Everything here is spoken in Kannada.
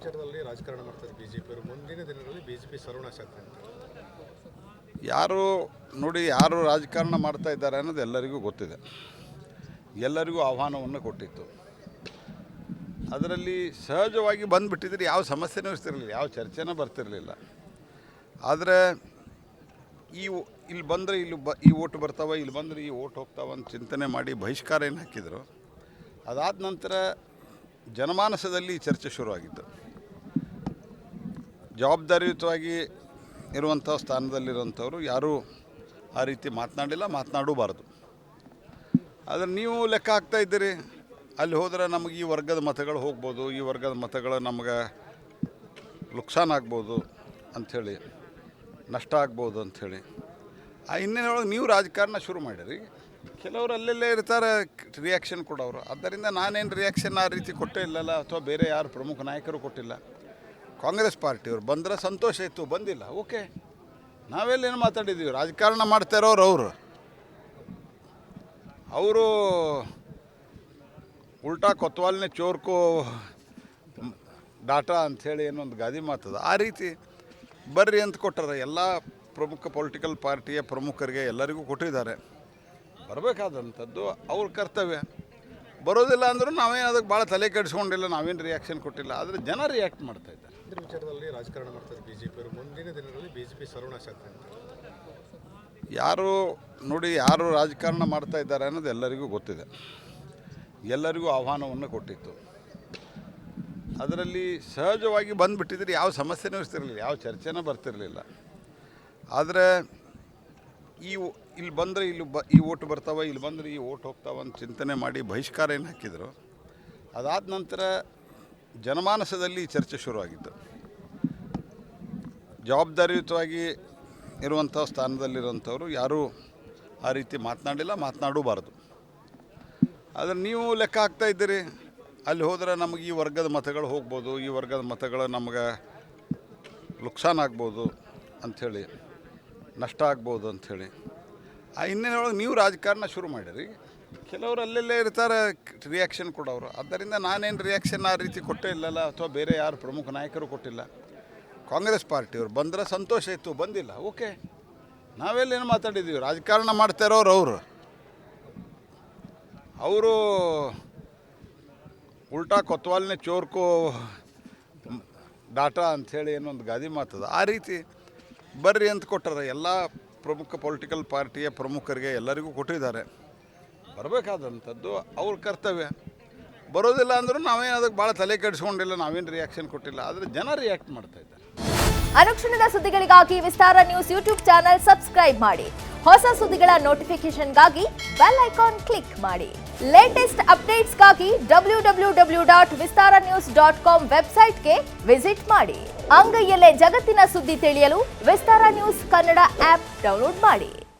ವಿಚಾರದಲ್ಲಿ ರಾಜಕಾರಣ ಮಾಡ್ತಾರೆ ಬಿಜೆಪಿ ಅವರು. ಮುಂದಿನ ದಿನಗಳಲ್ಲಿ ಬಿಜೆಪಿ ಸರ್ವನಾಶ ಆಗ್ತದೆ ಯಾರು ನೋಡಿ ಯಾರು ರಾಜಕಾರಣ ಮಾಡ್ತಾ ಇದ್ದಾರೆ ಅನ್ನೋದು ಎಲ್ಲರಿಗೂ ಗೊತ್ತಿದೆ. ಎಲ್ಲರಿಗೂ ಆಹ್ವಾನವನ್ನು ಕೊಟ್ಟಿತ್ತು. ಅದರಲ್ಲಿ ಸಹಜವಾಗಿ ಬಂದುಬಿಟ್ಟಿದ್ರೆ ಯಾವ ಸಮಸ್ಯೆನೂ ಇರ್ತಿರಲಿಲ್ಲ, ಯಾವ ಚರ್ಚೆನೂ ಬರ್ತಿರಲಿಲ್ಲ. ಆದರೆ ಈ ಇಲ್ಲಿ ಬಂದರೆ ಇಲ್ಲಿ ಬ, ಈ ಓಟ್ ಬರ್ತಾವೆ, ಇಲ್ಲಿ ಬಂದರೆ ಈ ಓಟ್ ಹೋಗ್ತಾವ ಅಂತ ಚಿಂತನೆ ಮಾಡಿ ಬಹಿಷ್ಕಾರ ಏನು ಹಾಕಿದರು, ಅದಾದ ನಂತರ ಜನಮಾನಸದಲ್ಲಿ ಚರ್ಚೆ ಶುರುವಾಗಿತ್ತು. ಜವಾಬ್ದಾರಿಯುತವಾಗಿ ಇರುವಂಥ ಸ್ಥಾನದಲ್ಲಿರುವಂಥವ್ರು ಯಾರೂ ಆ ರೀತಿ ಮಾತನಾಡಿಲ್ಲ, ಮಾತನಾಡಬಾರ್ದು. ಆದರೆ ನೀವು ಲೆಕ್ಕ ಹಾಕ್ತಾ ಇದ್ದೀರಿ. ಅಲ್ಲಿ ಹೋದರೆ ನಮಗೆ ಈ ವರ್ಗದ ಮತಗಳು ಹೋಗ್ಬೋದು, ಈ ವರ್ಗದ ಮತಗಳು ನಮಗೆ ನುಕ್ಸಾನ್ ಆಗ್ಬೋದು ಅಂಥೇಳಿ, ನಷ್ಟ ಆಗ್ಬೋದು ಅಂಥೇಳಿ. ಆ ಹಿನ್ನೆಲೆಯೊಳಗೆ ನೀವು ರಾಜಕಾರಣ ಶುರು ಮಾಡಿರಿ. ಕೆಲವರು ಅಲ್ಲೆಲ್ಲೇ ಇರ್ತಾರೆ ರಿಯಾಕ್ಷನ್ ಕೊಡೋರು. ಆದ್ದರಿಂದ ನಾನೇನು ರಿಯಾಕ್ಷನ್ ಆ ರೀತಿ ಕೊಟ್ಟೇ ಇಲ್ಲಲ್ಲ, ಅಥವಾ ಬೇರೆ ಯಾರು ಪ್ರಮುಖ ನಾಯಕರು ಕೊಟ್ಟಿಲ್ಲ. ಕಾಂಗ್ರೆಸ್ ಪಾರ್ಟಿಯವ್ರು ಬಂದರೆ ಸಂತೋಷ ಇತ್ತು, ಬಂದಿಲ್ಲ. ಓಕೆ. ನಾವೆಲ್ಲೇನು ಮಾತಾಡಿದ್ದೀವಿ? ರಾಜಕಾರಣ ಮಾಡ್ತಾ ಇರೋರು ಅವರು. ಅವರು ಉಲ್ಟಾ ಕೊತ್ವಾಲ್ನೆ ಚೋರ್ಕೋ ಡಾಟಾ ಅಂಥೇಳಿ ಏನೊಂದು ಗಾದಿ ಮಾತದ. ಆ ರೀತಿ ಬರ್ರಿ ಅಂತ ಕೊಟ್ಟಾರೆ. ಎಲ್ಲ ಪ್ರಮುಖ ಪೊಲಿಟಿಕಲ್ ಪಾರ್ಟಿಯ ಪ್ರಮುಖರಿಗೆ ಎಲ್ಲರಿಗೂ ಕೊಟ್ಟಿದ್ದಾರೆ. ಬರಬೇಕಾದಂಥದ್ದು ಅವ್ರ ಕರ್ತವ್ಯ. ಬರೋದಿಲ್ಲ ಅಂದರೂ ನಾವೇನು ಅದಕ್ಕೆ ಭಾಳ ತಲೆ ಕೆಡಿಸ್ಕೊಂಡಿಲ್ಲ, ನಾವೇನು ರಿಯಾಕ್ಷನ್ ಕೊಟ್ಟಿಲ್ಲ. ಆದರೆ ಜನ ರಿಯಾಕ್ಟ್ ಮಾಡ್ತಾ ಇದ್ದಾರೆ. ಇದ್ರ ವಿಚಾರದಲ್ಲಿ ರಾಜಕಾರಣ ಮಾಡ್ತಾರೆ ಬಿಜೆಪಿ ಅವರು ಮುಂದಿನ ದಿನಗಳಲ್ಲಿ ಬಿಜೆಪಿ ಸರ್ವನಾಶ ಆಗ್ತದೆ ಯಾರು ನೋಡಿ ಯಾರು ರಾಜಕಾರಣ ಮಾಡ್ತಾ ಇದ್ದಾರೆ ಅನ್ನೋದು ಎಲ್ಲರಿಗೂ ಗೊತ್ತಿದೆ. ಎಲ್ಲರಿಗೂ ಆಹ್ವಾನವನ್ನು ಕೊಟ್ಟಿತ್ತು. ಅದರಲ್ಲಿ ಸಹಜವಾಗಿ ಬಂದುಬಿಟ್ಟಿದ್ರೆ ಯಾವ ಸಮಸ್ಯೆನೂ ಇರ್ತಿರಲಿಲ್ಲ, ಯಾವ ಚರ್ಚೆನೂ ಬರ್ತಿರಲಿಲ್ಲ. ಆದರೆ ಈ ಇಲ್ಲಿ ಬಂದರೆ ಇಲ್ಲಿ ಬ ಈ ಓಟ್ ಬರ್ತಾವ, ಇಲ್ಲಿ ಬಂದರೆ ಈ ಓಟ್ ಹೋಗ್ತಾವ ಅಂತ ಚಿಂತನೆ ಮಾಡಿ ಬಹಿಷ್ಕಾರ ಏನು ಹಾಕಿದರು. ಅದಾದ ನಂತರ ಜನಮಾನಸದಲ್ಲಿ ಚರ್ಚೆ ಶುರುವಾಗಿತ್ತು. ಜವಾಬ್ದಾರಿಯುತವಾಗಿ ಇರುವಂಥ ಸ್ಥಾನದಲ್ಲಿರುವಂಥವರು ಯಾರೂ ಆ ರೀತಿ ಮಾತನಾಡಿಲ್ಲ, ಮಾತನಾಡಬಾರ್ದು. ಆದರೆ ನೀವು ಲೆಕ್ಕ ಹಾಕ್ತಾ ಇದ್ದೀರಿ, ಅಲ್ಲಿ ಹೋದರೆ ನಮಗೆ ಈ ವರ್ಗದ ಮತಗಳು ಹೋಗ್ಬೋದು, ಈ ವರ್ಗದ ಮತಗಳು ನಮಗೆ ನುಕ್ಸಾನ್ ಆಗ್ಬೋದು ಅಂಥೇಳಿ, ನಷ್ಟ ಆಗ್ಬೋದು ಅಂಥೇಳಿ. ಆ ಹಿನ್ನೆಲೆಯೊಳಗೆ ನೀವು ರಾಜಕಾರಣ ಶುರು ಮಾಡಿರಿ. ಕೆಲವರು ಅಲ್ಲೆಲ್ಲೇ ಇರ್ತಾರೆ ರಿಯಾಕ್ಷನ್ ಕೊಡೋರು ಆದ್ದರಿಂದ ನಾನೇನು ರಿಯಾಕ್ಷನ್ ಆ ರೀತಿ ಕೊಟ್ಟೇ ಇಲ್ಲಲ್ಲ, ಅಥವಾ ಬೇರೆ ಯಾರು ಪ್ರಮುಖ ನಾಯಕರು ಕೊಟ್ಟಿಲ್ಲ. ಕಾಂಗ್ರೆಸ್ ಪಾರ್ಟಿಯವರು ಬಂದರೆ ಸಂತೋಷ ಇತ್ತು, ಬಂದಿಲ್ಲ. ಓಕೆ. ನಾವೆಲ್ಲೇನು ಮಾತಾಡಿದ್ದೀವಿ ರಾಜಕಾರಣ ಮಾಡ್ತಾ ಇರೋರು ಅವರು. ಅವರು ಉಲ್ಟಾ ಕೊತ್ವಾಲ್ನೆ ಚೋರ್ಕೋ ಡಾಟಾ ಅಂಥೇಳಿ ಏನೊಂದು ಗಾದಿ ಮಾತದ. ಆ ರೀತಿ ಬರ್ರಿ ಅಂತ ಕೊಟ್ಟಾರೆ ಎಲ್ಲ ಪ್ರಮುಖ ಪೊಲಿಟಿಕಲ್ ಪಾರ್ಟಿಯ ಪ್ರಮುಖರಿಗೆ ಎಲ್ಲರಿಗೂ ಕೊಟ್ಟಿದ್ದಾರೆ. ಬರಬೇಕಾದಂಥದ್ದು ಅವ್ರ ಕರ್ತವ್ಯ. ಬರೋದಿಲ್ಲ ಅಂದರೂ ನಾವೇನು ಅದಕ್ಕೆ ಭಾಳ ತಲೆ ಕೆಡಿಸ್ಕೊಂಡಿಲ್ಲ, ನಾವೇನು ರಿಯಾಕ್ಷನ್ ಕೊಟ್ಟಿಲ್ಲ. ಆದರೆ ಜನ ರಿಯಾಕ್ಟ್ ಮಾಡ್ತಾ ಇದ್ದಾರೆ. ಅನುಕ್ಷಣದ ಸುದ್ದಿಗಳಿಗಾಗಿ Vistara news YouTube channel subscribe ಮಾಡಿ. ಹೊಸ ಸುದ್ದಿಗಳ ನೋಟಿಫಿಕೇಶನ್ಗಾಗಿ ಬೆಲ್ ಐಕಾನ್ ಕ್ಲಿಕ್ ಮಾಡಿ. Latest ಅಪ್ಡೇಟ್ಸ್ಗಾಗಿ W W W dot Vistara news dot com ವೆಬ್ಸೈಟ್ಗೆ ವಿಸಿಟ್ ಮಾಡಿ. ಅಂಗೈಯಲ್ಲೇ ಜಗತ್ತಿನ ಸುದ್ದಿ ತಿಳಿಯಲು Vistara news Kannada app download ಮಾಡಿ.